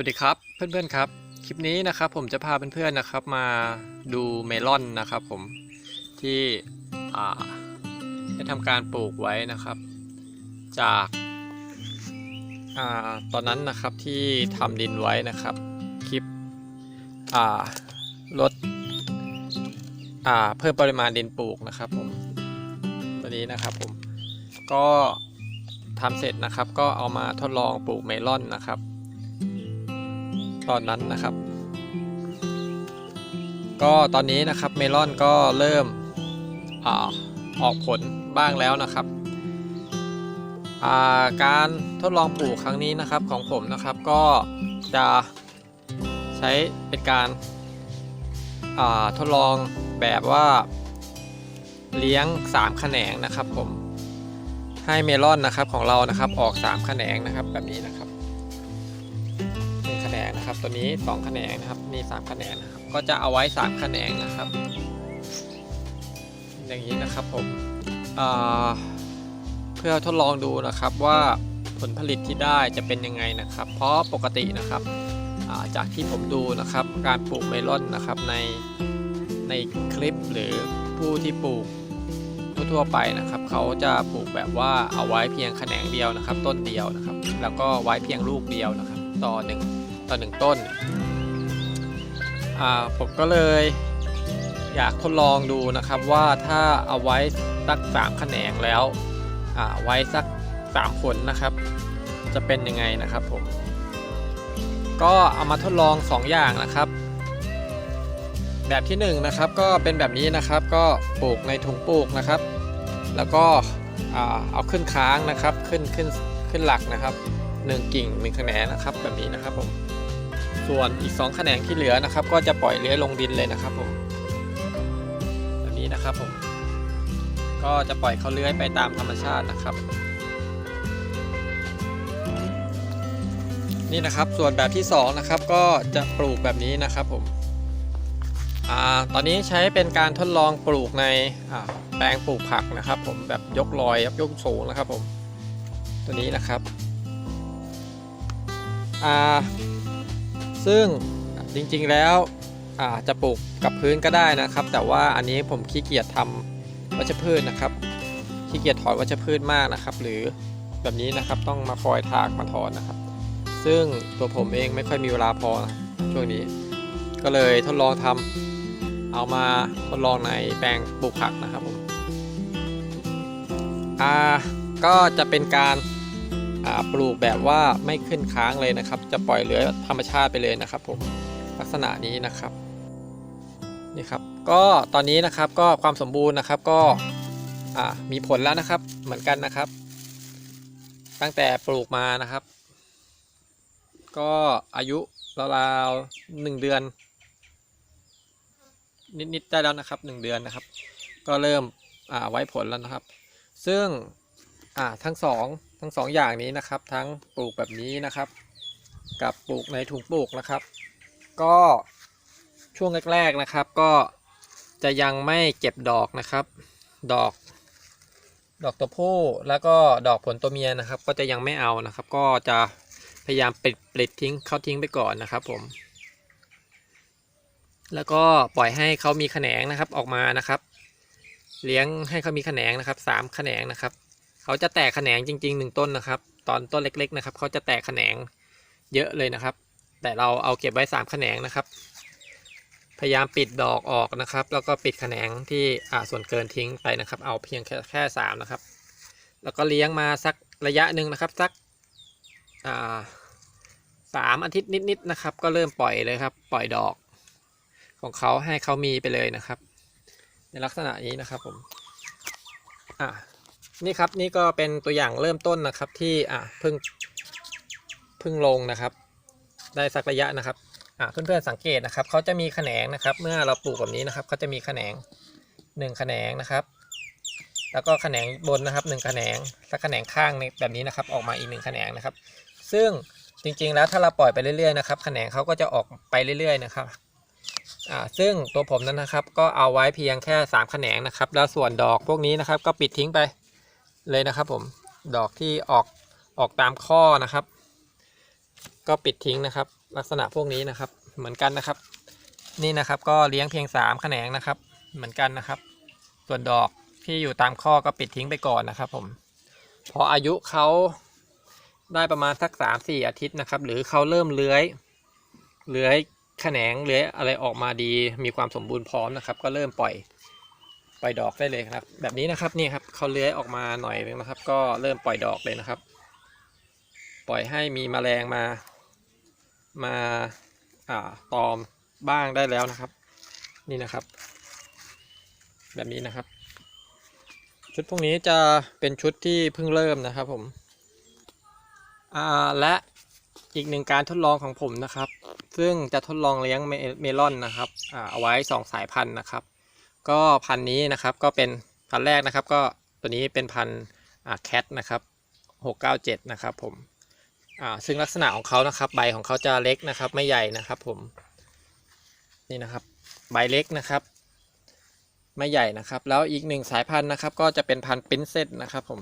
สวัสดีครับเพื่อนๆครับ คลิปนี้นะครับผมจะพาเพื่อนๆนะครับมาดูเมลอนนะครับผมที่ได้ทำการปลูกไว้นะครับ จากาตอนนั้นนะครับที่ทำดินไว้นะครับคลิปลดเพิ่มปริมาณดินปลูกนะครับผมตัวนี้นะครับผมก็ทำเสร็จนะครับก็เอามาทดลองปลูกเมลอนนะครับ ตอนนั้นนะครับ ก็ตอนนี้นะครับเมลอนก็เริ่มอออกผลบ้างแล้วนะครับาการทดลองปลูกครั้งนี้นะครับของผมนะครับก็จะใช้เป็นการาทดลองแบบว่าเลี้ยง 3 แขนงนะครับผมให้เมลอนนะครับของเรานะครับออก 3 แขนงนะครับแบบนี้นะครับ นะครับ ตัวนี้สองแขนงนะครับนี่สามแขนงนะครับก็จะเอาไว้สามแขนงนะครับ อย่างนี้นะครับผมเพื่อทดลองดูนะครับว่าผลผลิตที่ได้จะเป็นยังไงนะครับ เพราะปกตินะครับาจากที่ผมดูนะครับการปลูกเมลอนนะครับในในคลิปหรือผู้ที่ปลูกทั่วไปนะครับเขาจะปลูกแบบว่าเอาไว้เพียงแขนงเดียวนะครับ ต้นเดียวนะครับ แล้วก็ไว้เพียงลูกเดียวนะครับ ต่อหนึ่ง ต่อหนึ่งต้นอ่าผมก็เลยอยากทดลองดูนะครับว่าถ้าเอาไว้สักสามแขนงแล้วอ่าไว้สักสามผลนะครับ จะเป็นยังไงนะครับผม ก็เอามาทดลอง 2 อย่างนะครับ แบบที่1นงนะครับก็เป็นแบบนี้นะครับก็ปลูกในถุงปลูกนะครับ แล้วก็อ่าเอาขึ้นค้างนะครับขึ้นขึ้นขึ้นหลักนะครับหนึ่งกิ่งหนึ่งแขนงนะครับแบบนี้นะครับผม ส่วนอีก 2 แขนงที่เหลือนะครับ ก็จะปล่อยเลื้อยลงดินเลยนะครับผมแบบนี้นะครับผมก็จะปล่อยเขาเลื้อยไปตามธรรมชาตินะครับ นี่นะครับส่วนแบบที่2นะครับก็จะปลูกแบบนี้นะครับผมอตอนนี้ใช้เป็นการทดลองปลูกในแปลงปลูกผักนะครับ ผมแบบยกลอยครับยกสูงนะครับผมตัวนี้นะครับอ่า ซึ่งจริงๆแล้วอาจะปลูกกับพื้นก็ได้นะครับ แต่ว่าอันนี้ผมขี้เกียจทำวัชพืชนะครับขี้เกียจถอนวัชพืชมากนะครับ หรือแบบนี้นะครับต้องมาคอยถากมาถอนนะครับ ซึ่งตัวผมเองไม่ค่อยมีเวลาพอนะช่วงนี้ ก็เลยทดลองทำเอามาทดลองในแปลงปลูกผักนะครับผมอ่าก็จะเป็นการ ปลูกแบบว่าไม่ขึ้นค้างเลยนะครับ จะปล่อยเหลือธรรมชาติไปเลยนะครับผมลักษณะนี้นะครับนี่ครับก็ตอนนี้นะครับก็ความสมบูรณ์นะครับก็มีผลแล้วนะครับเหมือนกันนะครับ ตั้งแต่ปลูกมานะครับ ก็อายุราวๆหนึ่งเดือน นิดๆได้แล้วนะครับหนึ่งเดือนนะครับ ก็เริ่มไว้ผลแล้วนะครับ ซึ่งทั้งสอง ทั้งสองอย่างนี้นะครับ ทั้งปลูกแบบนี้นะครับ กับปลูกในถุงปลูกนะครับ ก็ช่วงแรกๆนะครับ ก็จะยังไม่เก็บดอกนะครับ ดอก ดอกตัวผู้แล้วก็ดอกผลตัวเมียนะครับ ก็จะยังไม่เอานะครับ ก็จะพยายามปิดปลิดทิ้งเขาทิ้งไปก่อนนะครับ ผม แล้วก็ปล่อยให้เขามีแขนงนะครับออกมานะครับ เลี้ยงให้เขามีแขนงนะครับสามแขนงนะครับ เขาจะแตกแขนงจริงๆหนึ่งต้นนะครับ ตอนต้นเล็ก ๆ นะครับ เขาจะแตกแขนงเยอะเลยนะครับ แต่เราเอาเก็บไว้สามแขนงนะครับ พยายามปิดดอกออกนะครับ แล้วก็ปิดแขนงที่อ่าส่วนเกินทิ้งไปนะครับ เอาเพียงแค่แค่สามนะครับ แล้วก็เลี้ยงมาสักระยะหนึ่งนะครับสักอ่าสามอาทิตย์นิดๆนะครับ ก็เริ่มปล่อยเลยครับ ปล่อยดอก ของเขาให้เขามีไปเลยนะครับ ในลักษณะนี้นะครับผม อ่า นี่ครับนี่ก็เป็นตัวอย่างเริ่มต้นนะครับที่อะเพิ่งเพิ่งลงนะครับ ได้สักระยะนะครับอะเพื่อนๆสังเกตนะครับเขาจะมีแขนงนะครับ เมื่อเราปลูกแบบนี้นะครับเขาจะมีแขนงหนึ่งแขนงนะครับ แล้วก็แขนงบนนะครับหนึ่งแขนงและแขนงข้างในแบบนี้นะครับ ออกมาอีกหนึ่งแขนงนะครับ ซึ่งจริงๆแล้วถ้าเราปล่อยไปเรื่อยๆนะครับแขนงเขาก็จะออกไปเรื่อยๆนะครับอ่าซึ่งตัวผมนั้นนะครับ ก็เอาไว้เพียงแค่3แขนงนะครับ แล้วส่วนดอกพวกนี้นะครับ ก็ปิดทิ้งไป เลยนะครับผมดอกที่ออกออกตามข้อนะครับ ก็ปิดทิ้งนะครับ ลักษณะพวกนี้นะครับ เหมือนกันนะครับ นี่นะครับก็เลี้ยงเพียงสามแขนงนะครับ เหมือนกันนะครับ ส่วนดอกที่อยู่ตามข้อก็ปิดทิ้งไปก่อนนะครับ ผมพออายุเขาได้ประมาณสักสามสี่อาทิตย์นะครับ หรือเขาเริ่มเลื้อยเลื้อยแขนงเลื้อยอะไรออกมาดี มีความสมบูรณ์พร้อมนะครับ ก็เริ่มปล่อย ปล่อยดอกได้เลยครับ แบบนี้นะครับนี่ครับเขาเลื้อยออกมาหน่อยนึงนะครับ ก็เริ่มปล่อยดอกเลยนะครับ ปล่อยให้มีแมลงมา มาอ่าตอมบ้างได้แล้วนะครับ นี่นะครับ แบบนี้นะครับ ชุดพวกนี้จะเป็นชุดที่เพิ่งเริ่มนะครับผมอ่าและอีกหนึ่งการทดลองของผมนะครับ ซึ่งจะทดลองเลี้ยงเมเมลอนนะครับอ่าเอาไว้สองสายพันธุ์นะครับ ก็พันนี้นะครับก็เป็นพันแรกนะครับ ก็ตัวนี้เป็นพันแคทนะครับหกเก้าเจ็ดนะครับผมอ่าซึ่งลักษณะของเขานะครับใบของเขาจะเล็กนะครับ ไม่ใหญ่นะครับผมนี่นะครับใบเล็กนะครับ ไม่ใหญ่นะครับ แล้วอีกหนึ่งสายพันธุ์นะครับ ก็จะเป็นพันธุ์ปินเซตนะครับผม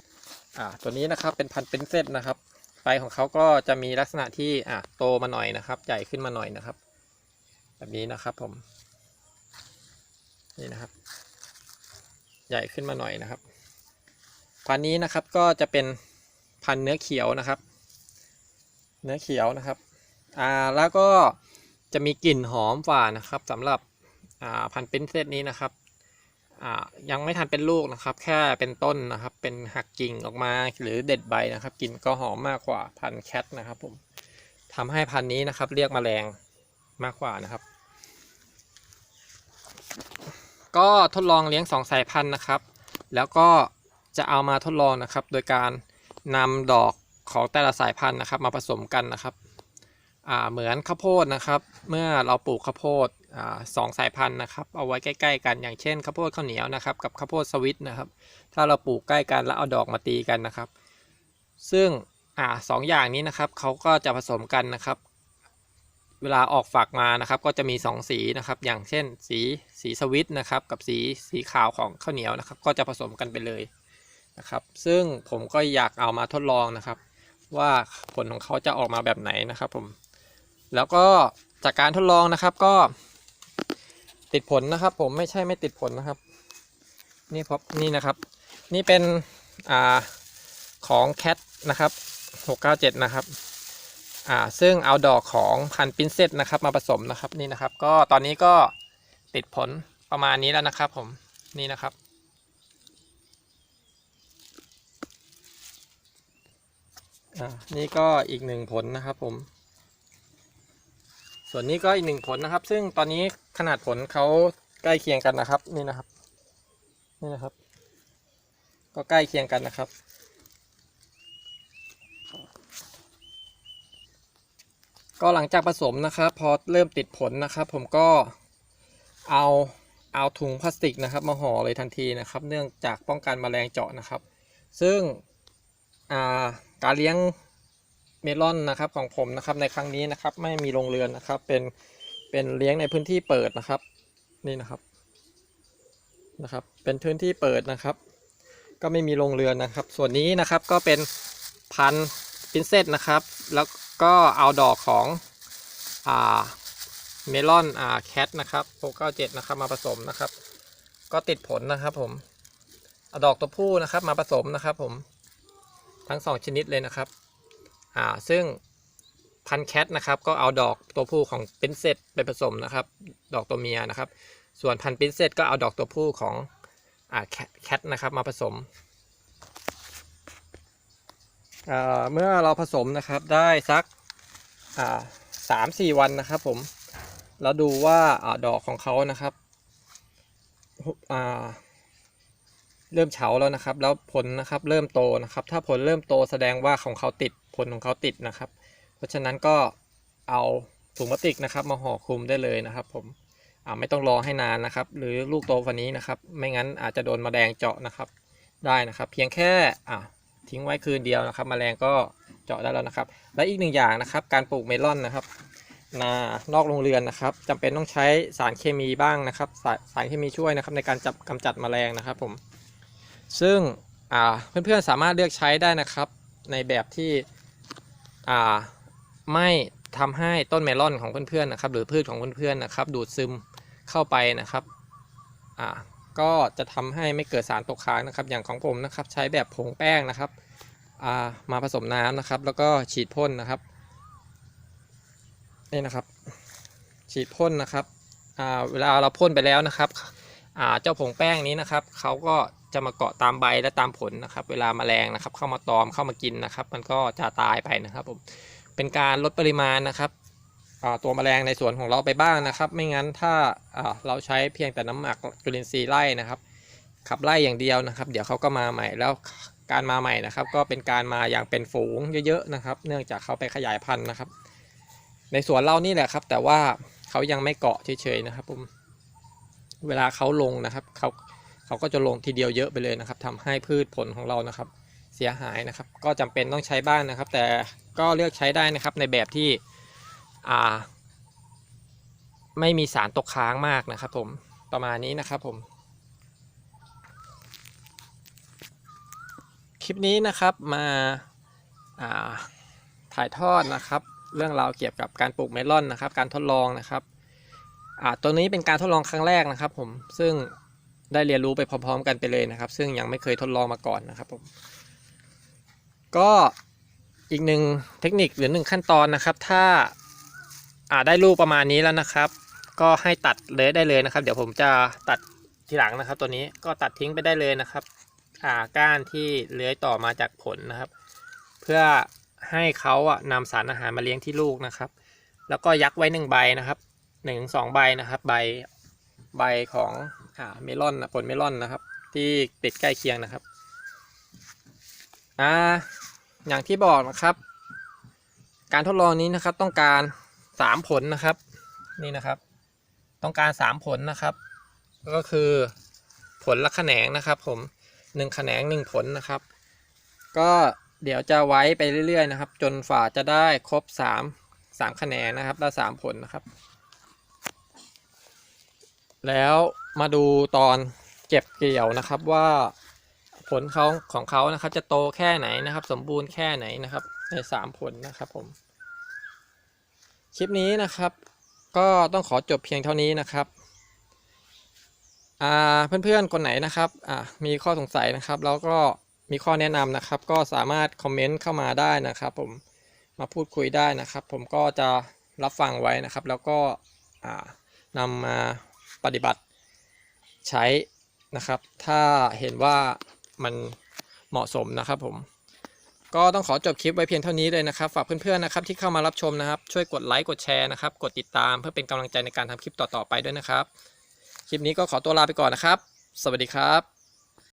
อ่าตัวนี้นะครับเป็นพันธุ์ปินเซตนะครับใบของเขาก็จะมีลักษณะที่อ่าโตมาหน่อยนะครับ ใหญ่ขึ้นมาหน่อยนะครับ แบบนี้นะครับผม นี่นะครับ ใหญ่ขึ้นมาหน่อยนะครับ พันธุ์นี้นะครับก็จะเป็นพันธุ์เนื้อเขียวนะครับ เนื้อเขียวนะครับอ่าแล้วก็จะมีกลิ่นหอมกว่านะครับสำหรับอ่าพันธุ์ปรินเซตนี้นะครับอ่ายังไม่ทันเป็นลูกนะครับ แค่เป็นต้นนะครับ เป็นหักกิ่งออกมาหรือเด็ดใบนะครับกลิ่นก็หอมมากกว่าพันธุ์แคทนะครับผมทำให้พันธุ์นี้นะครับ เรียกแมลงมากกว่านะครับ ก็ทดลองเลี้ยงสองสายพันธุ์นะครับ แล้วก็จะเอามาทดลองนะครับ โดยการนำดอกของแต่ละสายพันธุ์นะครับ มาผสมกันนะครับเหมือนข้าวโพดนะครับ เมื่อเราปลูกข้าวโพดสองสายพันธุ์นะครับ เอาไว้ใกล้ ๆ กันอย่างเช่นข้าวโพดข้าวเหนียวนะครับ กับข้าวโพดสวิตนะครับ ถ้าเราปลูกใกล้กันแล้วเอาดอกมาตีกันนะครับ ซึ่งอสองอย่างนี้นะครับเขาก็จะผสมกันนะครับ เวลาออกฝักมานะครับ ก็จะมีสองสีนะครับ อย่างเช่น สีสีสวิตนะครับ กับสีสีขาวของข้าวเหนียวนะครับ ก็จะผสมกันไปเลยนะครับ ซึ่งผมก็อยากเอามาทดลองนะครับ ว่าผลของเขาจะออกมาแบบไหนนะครับผมแล้วก็จากการทดลองนะครับก็ ติดผลนะครับ ผมไม่ใช่ไม่ติดผลนะครับ นี่พบนี่นะครับ นี่เป็นอ่าของแคทนะครับ697 นะครับ อ่าซึ่งเอาดอกของพันปรินเซตนะครับมาผสมนะครับนี่นะครับ ก็ตอนนี้ก็ติดผลประมาณนี้แล้วนะครับผมนี่นะครับ อ่านี่ก็อีกหนึ่งผลนะครับผม ส่วนนี้ก็อีกหนึ่งผลนะครับ ซึ่งตอนนี้ขนาดผลเขาใกล้เคียงกันนะครับนี่นะครับ นี่นะครับ ก็ใกล้เคียงกันนะครับ ก็หลังจากผสมนะครับพอเริ่มติดผลนะครับ ผมก็เอาเอาถุงพลาสติกนะครับ มาห่อเลยทันทีนะครับ เนื่องจากป้องกันแมลงเจาะนะครับ ซึ่งาการเลี้ยงเมลอนนะครับของผมนะครับในครั้งนี้นะครับ ไม่มีโรงเรือนนะครับ เป็นเป็นเลี้ยงในพื้นที่เปิดนะครับ นี่นะครับนะครับ เป็นพื้นที่เปิดนะครับ ก็ไม่มีโรงเรือนนะครับ ส่วนนี้นะครับก็เป็นพันธุ์พินเซตนะครับ แล้ว ก็เอาดอกของอเมลอนอแคทนะครับ697นะครับมาผสมนะครับ ก็ติดผลนะครับผมเอาดอกตัวผู้นะครับมาผสมนะครับผมทั้งสองชนิดเลยนะครับอ่าซึ่งพันแคทนะครับก็เอาดอกตัวผู้ของปรินเซตไปผสมนะครับ ดอกตัวเมียนะครับ ส่วนพันปรินเซตก็เอาดอกตัวผู้ของอ่าแคทนะครับมาผสม เมื่อเราผสมนะครับได้สักสามสี่วันนะครับผมแล้วดูว่าอาดอกของเขานะครับเริ่มเฉาแล้วนะครับ แล้วผลนะครับเริ่มโตนะครับ ถ้าผลเริ่มโตแสดงว่าของเขาติดผลของเขาติดนะครับ เพราะฉะนั้นก็เอาถุงพลาสติกนะครับ มาห่อคลุมได้เลยนะครับ ผมไม่ต้องรอให้นานนะครับ หรือลูกโตกว่านี้นะครับ ไม่งั้นอาจจะโดนแมลงเจาะนะครับ ได้นะครับ เพียงแค่อ่า ทิ้งไว้คืนเดียวนะครับแมลงก็เจาะได้แล้วนะครับ และอีกหนึ่งอย่างนะครับ การปลูกเมลอนนะครับนานอกโรงเรือนนะครับจำเป็นต้องใช้สารเคมีบ้างนะครับสารสารเคมีช่วยนะครับในการจับกำจัดแมลงนะครับผมซึ่งเพื่อนๆสามารถเลือกใช้ได้นะครับในแบบที่ไม่ทำให้ต้นเมลอนของเพื่อนๆนะครับ หรือพืชของเพื่อนๆนะครับ ดูดซึมเข้าไปนะครับ ก็จะทำให้ไม่เกิดสารตกค้างนะครับ อย่างของผมนะครับใช้แบบผงแป้งนะครับามาผสมน้ำนะครับ แล้วก็ฉีดพ่นนะครับนี่นะครับ ฉีดพ่นนะครับเวลาเราพ่นไปแล้วนะครับเจ้าผงแป้งนี้นะครับเขาก็จะมาเกาะตามใบและตามผลนะครับ เวลาแมลงนะครับ เข้ามาตอมเข้ามากินนะครับ มันก็จะตายไปนะครับผมเป็นการลดปริมาณนะครับ ตัวแมลงในสวนของเราไปบ้างนะครับ ไม่งั้นถ้าเราใช้เพียงแต่น้ำหมักจุลินทรีย์ไล่นะครับ ขับไล่อย่างเดียวนะครับ เดี๋ยวเขาก็มาใหม่แล้วการมาใหม่นะครับ ก็เป็นการมาอย่างเป็นฝูงเยอะๆนะครับ เนื่องจากเขาไปขยายพันธุ์นะครับ ในสวนเรานี่แหละครับ แต่ว่าเขายังไม่เกาะเฉยๆนะครับผมเวลาเขาลงนะครับเขาเขาก็จะลงทีเดียวเยอะไปเลยนะครับทำให้พืชผลของเรานะครับ เสียหายนะครับ ก็จำเป็นต้องใช้บ้างนะครับ แต่ก็เลือกใช้ได้นะครับในแบบที่ อ่า ไม่มีสารตกค้างมากนะครับผมประมาณนี้นะครับผม คลิปนี้นะครับมาาถ่ายทอดนะครับ เรื่องราวเกี่ยวกับการปลูกเมลอนนะครับ การทดลองนะครับตัวนี้เป็นการทดลองครั้งแรกนะครับ ผมซึ่งได้เรียนรู้ไปพร้อม ๆ กันไปเลยนะครับ ซึ่งยังไม่เคยทดลองมาก่อนนะครับผมก็อีกหนึ่งเทคนิคหรือหนึ่งขั้นตอนนะครับ ถ้า อ่าได้ลูกประมาณนี้แล้วนะครับ ก็ให้ตัดเลยได้เลยนะครับ เดี๋ยวผมจะตัดทีหลังนะครับ ตัวนี้ก็ตัดทิ้งไปได้เลยนะครับ อ่าก้านที่เลื้อยต่อมาจากผลนะครับ เพื่อให้เขาอะนำสารอาหารมาเลี้ยงที่ลูกนะครับ แล้วก็ยักไว้หนึ่งใบนะครับหนึ่งสองใบนะครับ ใบใบของอ่าเมลอนนะผลเมลอนนะครับ ที่ติดใกล้เคียงนะครับอ่าอย่างที่บอกนะครับ การทดลองนี้นะครับต้องการ สามผลนะครับ นี่นะครับ ต้องการสามผลนะครับ ก็คือผลละแขนงนะครับผมหนึ่งแขนงหนึ่งผลนะครับ ก็เดี๋ยวจะไว้ไปเรื่อย ๆ นะครับ จนฝ่าจะได้ครบสามสามแขนงนะครับและสามผลนะครับ แล้วมาดูตอนเก็บเกี่ยวนะครับว่าผลเขาของเขานะครับ จะโตแค่ไหนนะครับ สมบูรณ์แค่ไหนนะครับ ในสามผลนะครับผม คลิปนี้นะครับ ก็ต้องขอจบเพียงเท่านี้นะครับอ่าเพื่อนๆคนไหนนะครับอ่ามีข้อสงสัยนะครับ แล้วก็มีข้อแนะนำนะครับ ก็สามารถคอมเมนต์เข้ามาได้นะครับ ผมมาพูดคุยได้นะครับ ผมก็จะรับฟังไว้นะครับ แล้วก็นำมาปฏิบัติใช้นะครับ ถ้าเห็นว่ามันเหมาะสมนะครับผม ก็ต้องขอจบคลิปไว้เพียงเท่านี้เลยนะครับฝากเพื่อนๆนะครับที่เข้ามารับชมนะครับ ช่วยกดไลค์กดแชร์นะครับ กดติดตามเพื่อเป็นกำลังใจในการทำคลิปต่อๆไปด้วยนะครับ คลิปนี้ก็ขอตัวลาไปก่อนนะครับ สวัสดีครับ